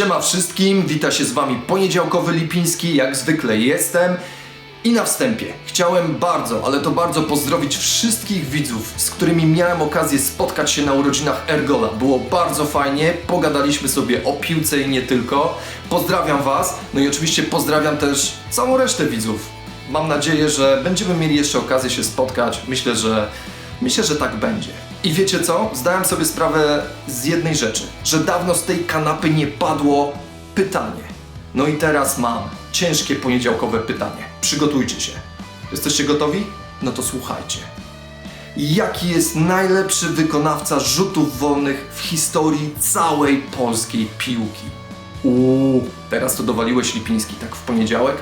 Siema wszystkim, wita się z wami poniedziałkowy Lipiński, jak zwykle jestem. I na wstępie chciałem bardzo, ale to bardzo pozdrowić wszystkich widzów, z którymi miałem okazję spotkać się na urodzinach Ergola. Było bardzo fajnie, pogadaliśmy sobie o piłce i nie tylko. Pozdrawiam was, no i oczywiście pozdrawiam też całą resztę widzów. Mam nadzieję, że będziemy mieli jeszcze okazję się spotkać. Myślę, że myślę, że tak będzie. I wiecie co? Zdałem sobie sprawę z jednej rzeczy, że dawno z tej kanapy nie padło pytanie. No i teraz mam ciężkie poniedziałkowe pytanie. Przygotujcie się. Jesteście gotowi? No to słuchajcie. Jaki jest najlepszy wykonawca rzutów wolnych w historii całej polskiej piłki? Uuu, teraz to dowaliłeś Lipiński, tak w poniedziałek?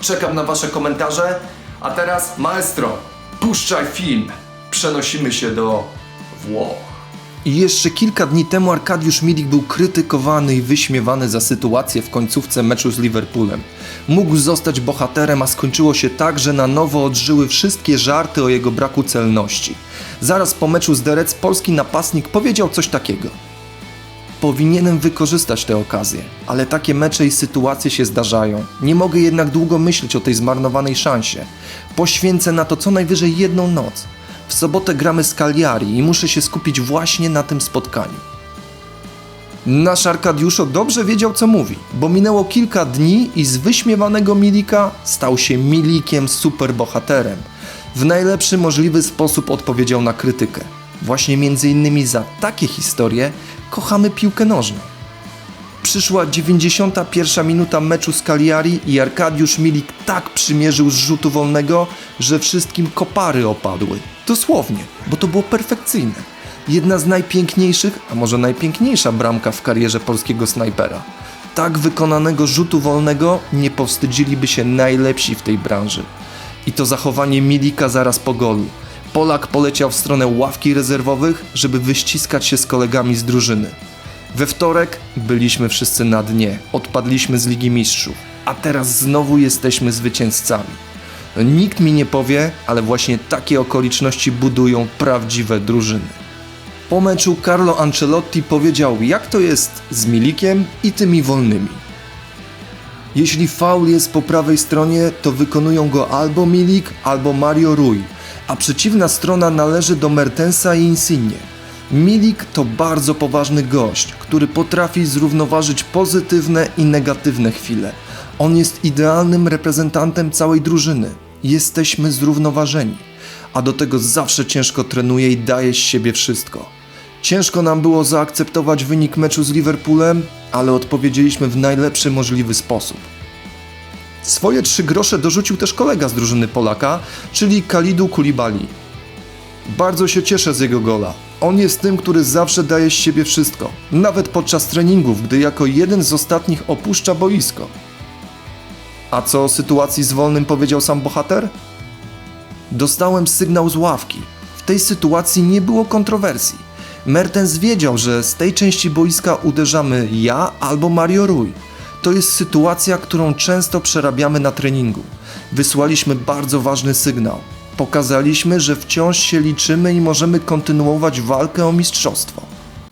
Czekam na wasze komentarze, a teraz maestro, puszczaj film. Przenosimy się do Włoch. I jeszcze kilka dni temu Arkadiusz Milik był krytykowany i wyśmiewany za sytuację w końcówce meczu z Liverpoolem. Mógł zostać bohaterem, a skończyło się tak, że na nowo odżyły wszystkie żarty o jego braku celności. Zaraz po meczu z Derec polski napastnik powiedział coś takiego. Powinienem wykorzystać tę okazję, ale takie mecze i sytuacje się zdarzają. Nie mogę jednak długo myśleć o tej zmarnowanej szansie. Poświęcę na to co najwyżej jedną noc. W sobotę gramy z Cagliari i muszę się skupić właśnie na tym spotkaniu. Nasz Arkadiuszo dobrze wiedział co mówi, bo minęło kilka dni i z wyśmiewanego Milika stał się Milikiem superbohaterem. W najlepszy możliwy sposób odpowiedział na krytykę. Właśnie między innymi za takie historie kochamy piłkę nożną. Przyszła 91 minuta meczu z Cagliari i Arkadiusz Milik tak przymierzył z rzutu wolnego, że wszystkim kopary opadły. Dosłownie, bo to było perfekcyjne. Jedna z najpiękniejszych, a może najpiękniejsza bramka w karierze polskiego snajpera. Tak wykonanego rzutu wolnego nie powstydziliby się najlepsi w tej branży. I to zachowanie Milika zaraz po golu. Polak poleciał w stronę ławki rezerwowych, żeby wyściskać się z kolegami z drużyny. We wtorek byliśmy wszyscy na dnie, odpadliśmy z Ligi Mistrzów, a teraz znowu jesteśmy zwycięzcami. No, nikt mi nie powie, ale właśnie takie okoliczności budują prawdziwe drużyny. Po meczu Carlo Ancelotti powiedział, jak to jest z Milikiem i tymi wolnymi. Jeśli faul jest po prawej stronie, to wykonują go albo Milik, albo Mario Rui, a przeciwna strona należy do Mertensa i Insigne. Milik to bardzo poważny gość, który potrafi zrównoważyć pozytywne i negatywne chwile. On jest idealnym reprezentantem całej drużyny. Jesteśmy zrównoważeni, a do tego zawsze ciężko trenuje i daje z siebie wszystko. Ciężko nam było zaakceptować wynik meczu z Liverpoolem, ale odpowiedzieliśmy w najlepszy możliwy sposób. Swoje trzy grosze dorzucił też kolega z drużyny Polaka, czyli Kalidu Kulibali. Bardzo się cieszę z jego gola. On jest tym, który zawsze daje z siebie wszystko, nawet podczas treningów, gdy jako jeden z ostatnich opuszcza boisko. A co o sytuacji z wolnym powiedział sam bohater? Dostałem sygnał z ławki. W tej sytuacji nie było kontrowersji. Mertens wiedział, że z tej części boiska uderzamy ja albo Mario Rui. To jest sytuacja, którą często przerabiamy na treningu. Wysłaliśmy bardzo ważny sygnał. Pokazaliśmy, że wciąż się liczymy i możemy kontynuować walkę o mistrzostwo.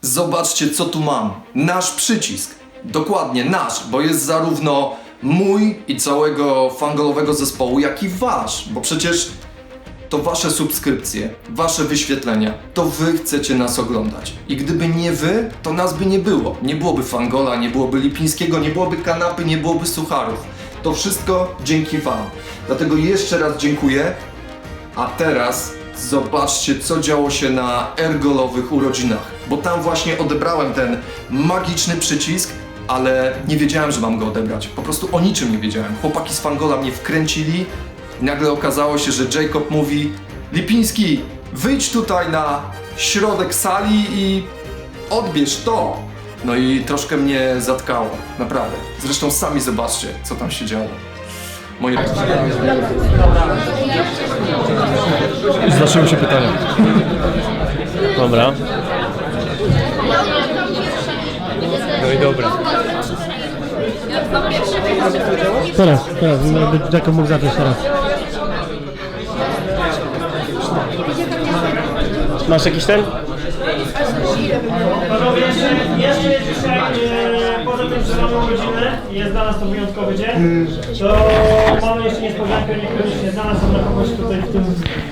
Zobaczcie, co tu mam. Nasz przycisk. Dokładnie nasz, bo jest zarówno mój i całego fangolowego zespołu, jak i wasz, bo przecież to wasze subskrypcje, wasze wyświetlenia, to wy chcecie nas oglądać. I gdyby nie wy, to nas by nie było. Nie byłoby Fangola, nie byłoby Lipińskiego, nie byłoby kanapy, nie byłoby sucharów. To wszystko dzięki wam. Dlatego jeszcze raz dziękuję. A teraz zobaczcie, co działo się na ergolowych urodzinach. Bo tam właśnie odebrałem ten magiczny przycisk, ale nie wiedziałem, że mam go odebrać. Po prostu o niczym nie wiedziałem. Chłopaki z Fangola mnie wkręcili. Nagle okazało się, że Jacob mówi Lipiński, wyjdź tutaj na środek sali i odbierz to. No i troszkę mnie zatkało, naprawdę. Zresztą sami zobaczcie, co tam się działo. Moje Zaczęły się pytania. Dobra. No i dobra. Teraz, teraz, jakby Jacob mógł zacząć teraz. Masz jakiś ten? Panowie, jeszcze, jeszcze dzisiaj e, poza tym, że mamy godzinę i jest dla nas to wyjątkowy dzień, to mamy jeszcze niespodziankę, niekoniecznie dla nas, dla kogoś tutaj w tym,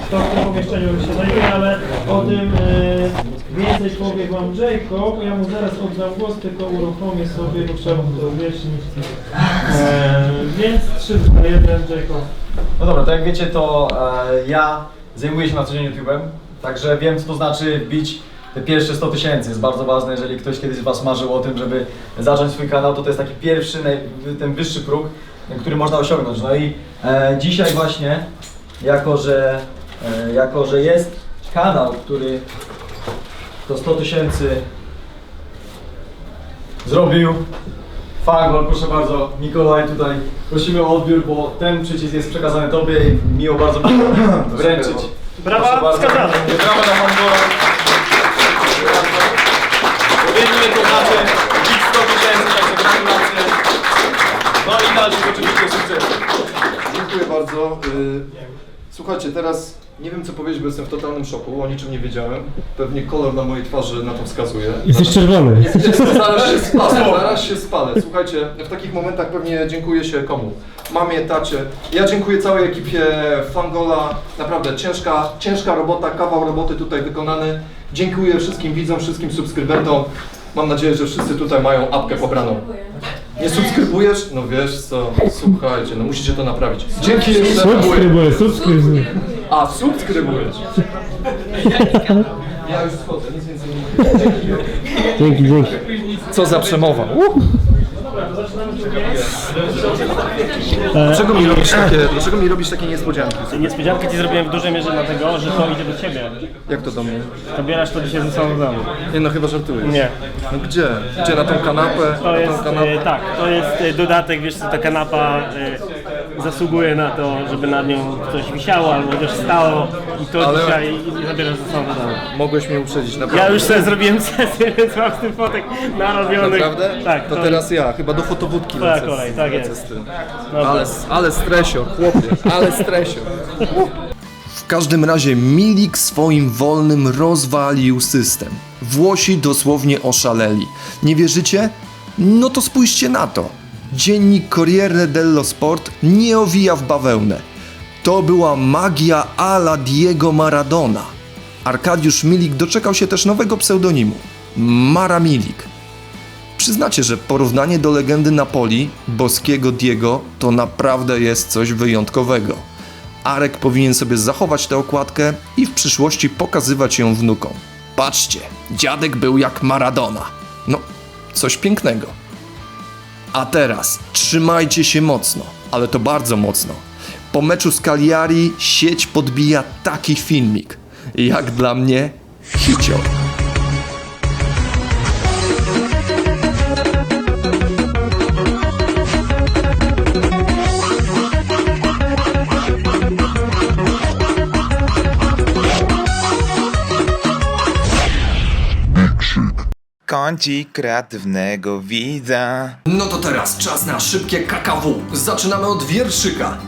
kto w tym pomieszczeniu się znajduje, ale o tym e, więcej powie Wam Jacob. Ja mu zaraz oddam głos, tylko uruchomię sobie, bo trzeba mu to wyjaśnić. E, więc 3, 2, 1, Jacob. No dobra, to jak wiecie, to e, ja zajmuję się na co dzień YouTube'em, także wiem co to znaczy wbić te pierwsze 100 tysięcy. Jest bardzo ważne, jeżeli ktoś kiedyś z Was marzył o tym, żeby zacząć swój kanał, to to jest taki pierwszy, ten wyższy próg, który można osiągnąć. No i e, dzisiaj właśnie, jako że, e, jako że jest kanał, który to 100 tysięcy zrobił, Fangol, proszę bardzo, Mikołaj tutaj prosimy o odbiór, bo ten przycisk jest przekazany Tobie i miło bardzo wręczyć. Brawa, Proszę bardzo. wskazane. Brawa dla Fangola. Powiedzmy to znaczy bit 100 tysięcy, także gratulacje. No i dalszych oczywiście sukcesów. Dziękuję bardzo. Y, Słuchajcie, teraz nie wiem co powiedzieć, bo jestem w totalnym szoku, o niczym nie wiedziałem. Pewnie kolor na mojej twarzy na to wskazuje. Jesteś czerwony. Jest- Zaraz się spalę, zaraz się spalę. Słuchajcie, w takich momentach pewnie dziękuję się komu? Mamie, tacie. Ja dziękuję całej ekipie Fangola. Naprawdę ciężka, ciężka robota, kawał roboty tutaj wykonany. Dziękuję wszystkim widzom, wszystkim subskrybentom. Mam nadzieję, że wszyscy tutaj mają apkę pobraną. Nie subskrybujesz? No wiesz co, słuchajcie, no musicie to naprawić. Dzięki jeszcze. Subskrybuję, subskrybuję. A, subskrybujesz. Ja już schodzę, nic więcej nie mówię. Dzięki, dzięki. Co za przemowa. Dlaczego mi robisz takie, dlaczego mi robisz takie niespodzianki? Niespodziankę ci zrobiłem w dużej mierze dlatego, że to idzie do ciebie. Jak to do mnie? Pobierasz to dzisiaj ze sobą do domu. Nie no chyba żartujesz. Nie. No gdzie? Gdzie? Na tą kanapę? To na jest, tą kanapę? e, tak, to jest e, dodatek, wiesz co, ta kanapa e, zasługuje na to, żeby nad nią coś wisiało albo też stało i to Ale- dzisiaj zabierasz ze sobą do domu. Mogłeś mnie uprzedzić, naprawdę. Ja już sobie zrobiłem sesję, więc mam z tym fotek narobionych. Naprawdę? Tak, To teraz ja, chyba do fotowódki Twoja lecę z- kolej, tak lecę jest. z tym. Dobra. Ale, ale stresio, chłopie, ale stresio. W każdym razie Milik swoim wolnym rozwalił system. Włosi dosłownie oszaleli. Nie wierzycie? No to spójrzcie na to. Dziennik Corriere dello Sport nie owija w bawełnę. To była magia ala Diego Maradona. Arkadiusz Milik doczekał się też nowego pseudonimu. Mara Milik. Przyznacie, że porównanie do legendy Napoli, boskiego Diego, to naprawdę jest coś wyjątkowego. Arek powinien sobie zachować tę okładkę i w przyszłości pokazywać ją wnukom. Patrzcie, dziadek był jak Maradona. No, coś pięknego. A teraz trzymajcie się mocno, ale to bardzo mocno. Po meczu z Cagliari sieć podbija taki filmik. Jak dla mnie, hicior. Kącik kreatywnego widza. No to teraz czas na szybkie KKW. Zaczynamy od wierszyka.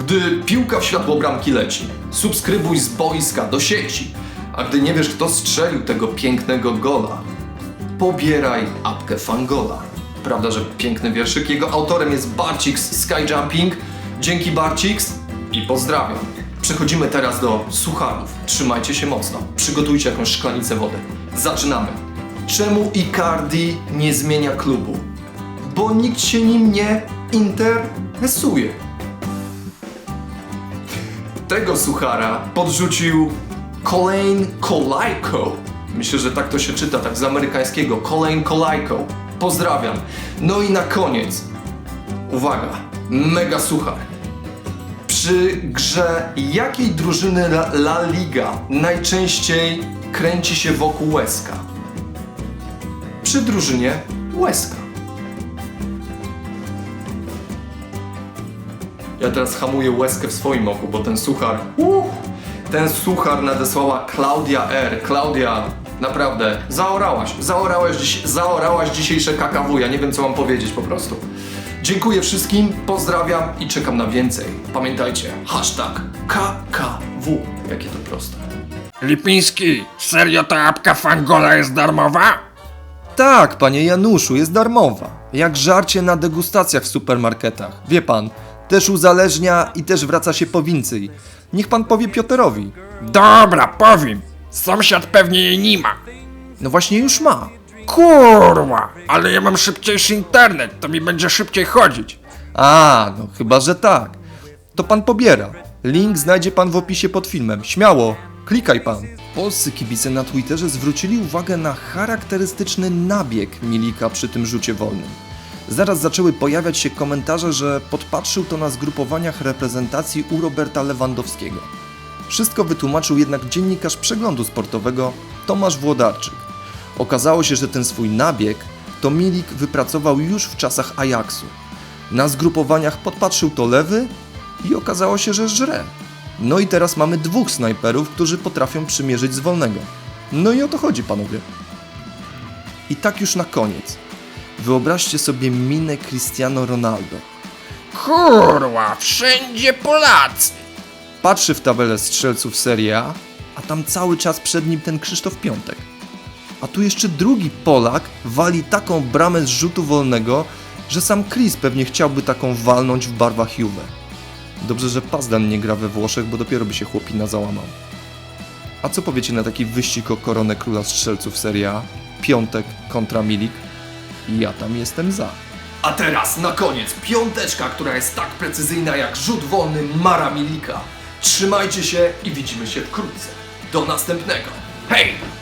Gdy piłka w światło bramki leci, subskrybuj z boiska do sieci. A gdy nie wiesz, kto strzelił tego pięknego gola, pobieraj apkę Fangola. Prawda, że piękny wierszyk? Jego autorem jest Barcix Skyjumping. Dzięki Barcix i pozdrawiam. Przechodzimy teraz do sucharów. Trzymajcie się mocno. Przygotujcie jakąś szklanicę wody. Zaczynamy. Czemu Icardi nie zmienia klubu? Bo nikt się nim nie interesuje. Tego suchara podrzucił Colin Kolajko. Myślę, że tak to się czyta, tak z amerykańskiego. Colin Kolajko. Pozdrawiam. No i na koniec. Uwaga, mega suchar. Przy grze jakiej drużyny La, La Liga najczęściej kręci się wokół łezka? Przy drużynie łezka. Ja teraz hamuję łezkę w swoim oku, bo ten suchar. Uh, ten suchar nadesłała Klaudia R. Klaudia, naprawdę, zaorałaś, zaorałaś, dziś, zaorałaś dzisiejsze KKW. Ja nie wiem, co mam powiedzieć po prostu. Dziękuję wszystkim, pozdrawiam i czekam na więcej. Pamiętajcie, hashtag KKW. Jakie to proste. Lipiński, serio ta apka Fangola jest darmowa? Tak, panie Januszu, jest darmowa. Jak żarcie na degustacjach w supermarketach. Wie pan, też uzależnia i też wraca się po więcej. Niech pan powie Pioterowi. Dobra, powiem. Sąsiad pewnie jej nie ma. No właśnie już ma. Kurwa, ale ja mam szybciejszy internet, to mi będzie szybciej chodzić. A, no chyba, że tak. To pan pobiera. Link znajdzie pan w opisie pod filmem. Śmiało, klikaj pan. Polscy kibice na Twitterze zwrócili uwagę na charakterystyczny nabieg Milika przy tym rzucie wolnym. Zaraz zaczęły pojawiać się komentarze, że podpatrzył to na zgrupowaniach reprezentacji u Roberta Lewandowskiego. Wszystko wytłumaczył jednak dziennikarz przeglądu sportowego Tomasz Włodarczyk. Okazało się, że ten swój nabieg to Milik wypracował już w czasach Ajaxu. Na zgrupowaniach podpatrzył to lewy i okazało się, że żre. No i teraz mamy dwóch snajperów, którzy potrafią przymierzyć z wolnego. No i o to chodzi, panowie. I tak już na koniec. Wyobraźcie sobie minę Cristiano Ronaldo. Kurwa, wszędzie Polacy. Patrzy w tabelę strzelców Serie A, a tam cały czas przed nim ten Krzysztof Piątek. A tu jeszcze drugi Polak wali taką bramę z rzutu wolnego, że sam Chris pewnie chciałby taką walnąć w barwach Juve. Dobrze, że Pazdan nie gra we Włoszech, bo dopiero by się chłopina załamał. A co powiecie na taki wyścig o koronę króla strzelców Serie A? Piątek kontra Milik? Ja tam jestem za. A teraz na koniec piąteczka, która jest tak precyzyjna jak rzut wolny Mara Milika. Trzymajcie się i widzimy się wkrótce. Do następnego. Hej!